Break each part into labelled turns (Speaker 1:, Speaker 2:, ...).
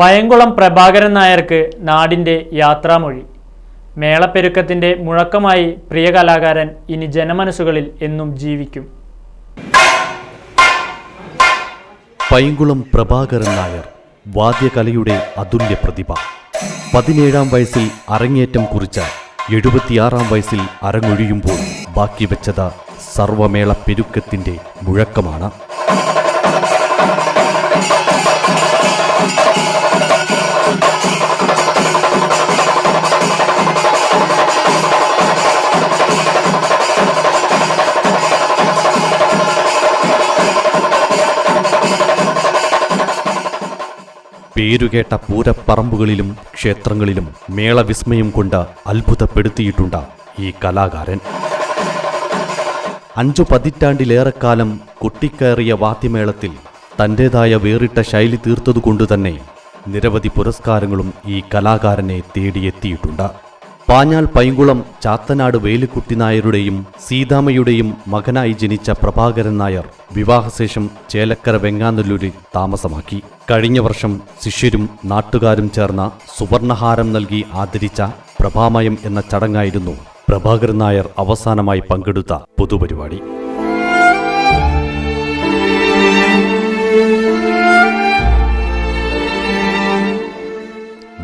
Speaker 1: പയങ്കുളം പ്രഭാകരൻ നായർക്ക് നാടിന്റെ യാത്രാമൊഴി. മേളപ്പെരുക്കത്തിന്റെ മുഴക്കമായി പ്രിയ കലാകാരൻ ഇനി ജനമനസ്സുകളിൽ എന്നും ജീവിക്കും.
Speaker 2: പൈങ്കുളം പ്രഭാകരൻ നായർ വാദ്യകലയുടെ അതുല്യ പ്രതിഭ. പതിനേഴാം വയസ്സിൽ അരങ്ങേറ്റം കുറിച്ച എഴുപത്തിയാറാം വയസ്സിൽ അരങ്ങൊഴിയുമ്പോൾ ബാക്കി വെച്ചത് സർവമേള പെരുക്കത്തിന്റെ മുഴക്കമാണ്. പേരുകേട്ട പൂരപ്പറമ്പുകളിലും ക്ഷേത്രങ്ങളിലും മേളവിസ്മയം കൊണ്ട് അത്ഭുതപ്പെടുത്തിയിട്ടുണ്ട് ഈ കലാകാരൻ. അഞ്ചു പതിറ്റാണ്ടിലേറെക്കാലം കൊട്ടിക്കയറിയ വാദ്യമേളത്തിൽ തന്റെതായ വേറിട്ട ശൈലി തീർത്തതുകൊണ്ടുതന്നെ നിരവധി പുരസ്കാരങ്ങളും ഈ കലാകാരനെ തേടിയെത്തിയിട്ടുണ്ട്. പാഞ്ഞാൾ പൈങ്കുളം ചാത്തനാട് വേലുക്കുട്ടി നായരുടെയും സീതാമ്മയുടെയും മകനായി ജനിച്ച പ്രഭാകരൻ നായർ വിവാഹശേഷം ചേലക്കര വെങ്ങാനല്ലൂരിൽ താമസമാക്കി. കഴിഞ്ഞ വർഷം ശിഷ്യരും നാട്ടുകാരും ചേർന്ന സുവർണഹാരം നൽകി ആദരിച്ച പ്രഭാമയം എന്ന ചടങ്ങായിരുന്നു പ്രഭാകരൻ നായർ അവസാനമായി പങ്കെടുത്ത പൊതുപരിപാടി.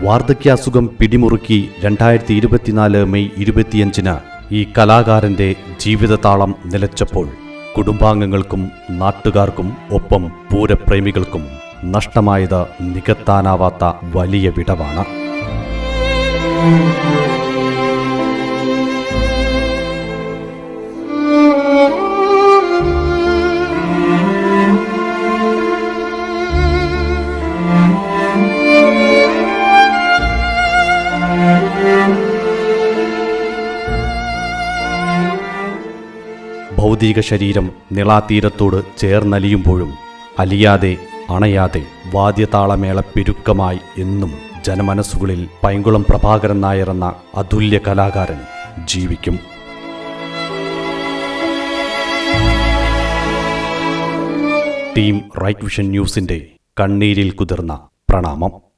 Speaker 2: വാർദ്ധക്യാസുഖം പിടിമുറുക്കി രണ്ടായിരത്തി ഇരുപത്തിനാല് മെയ് ഇരുപത്തിയഞ്ചിന് ഈ കലാകാരന്റെ ജീവിതതാളം നിലച്ചപ്പോൾ കുടുംബാംഗങ്ങൾക്കും നാട്ടുകാർക്കും ഒപ്പം പൂരപ്രേമികൾക്കും നഷ്ടമായത് നികത്താനാവാത്ത വലിയ വിടവാണ്. ഭൗതിക ശരീരം നിളാതീരത്തോട് ചേർന്നലിയുമ്പോഴും അലിയാതെ അണയാതെ വാദ്യതാളമേള പെരുക്കമായി എന്നും ജനമനസ്സുകളിൽ പൈങ്കുളം പ്രഭാകരൻ നായർ എന്ന അതുല്യ കലാകാരൻ ജീവിക്കും. ടീം റൈറ്റ് വിഷൻ ന്യൂസിന്റെ കണ്ണീരിൽ കുതിർന്ന പ്രണാമം.